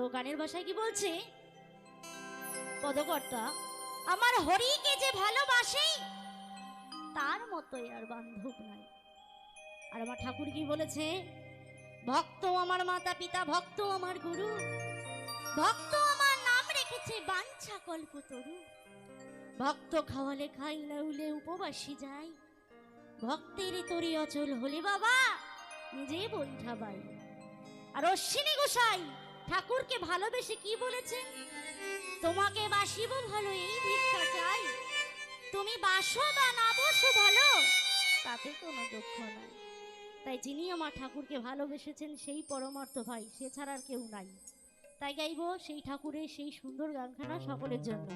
তো গানের ভাষায় কি বলছে? পদকর্তা, আমার হরিকে যে ভালোবাসে, তার মতোই আর বান্ধব নাই। আর আমার ঠাকুর কি বলেছে? ভক্ত আমার মাতা পিতা, ভক্ত আমার গুরু, ভক্ত আমার নাম রেখেছে বাঞ্ছা কল্পতরু ভক্ত খাওয়ালে খাই না উলে উপবাসী যাই। ভক্তের তরি অচল হলে বাবা, নিজে বৈঠা বাই। আর অশ্বিনী গোসাই ঠাকুরকে ভালোবেসে কি বলেছেন তোমাকে বাসিব ভালো এই ভিক্ষা চাই। তুমি বাসো বা না বসো ভালো? তাতে কোনো দুঃখ নাই। তাই যিনি আমার ঠাকুরকে ভালোবেসেছেন, সেই পরমার্থ ভাই, সে ছাড়া আর কেউ নাই। তাই গাইবো সেই ঠাকুরের সেই সুন্দর গানখানা সকলের জন্য।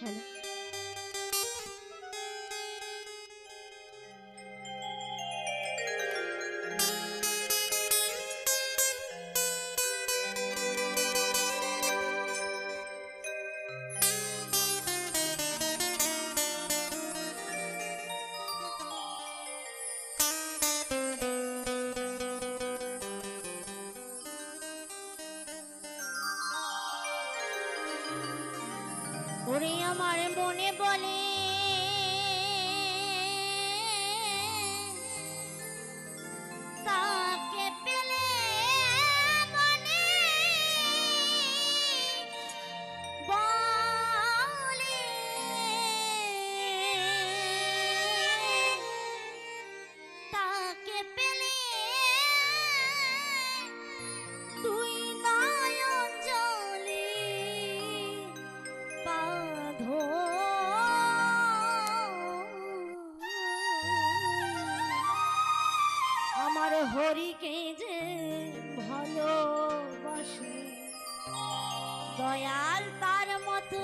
হ্যালো। আমার মনে বলে হরিকে যে ভালোবাসে। দয়াল তার মতো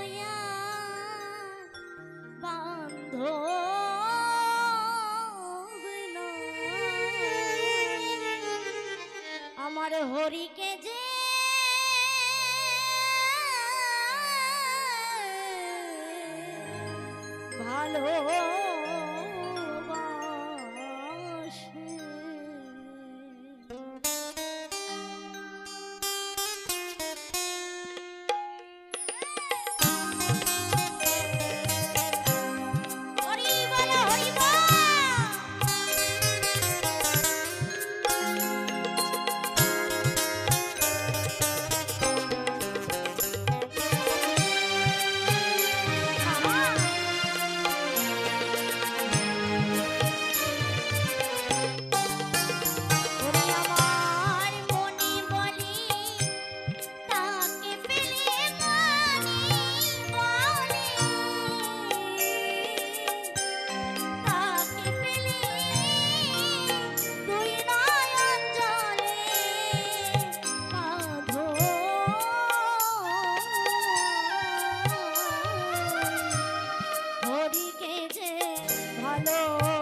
বান্ধ আমার হরিকে যে ভালো ভালো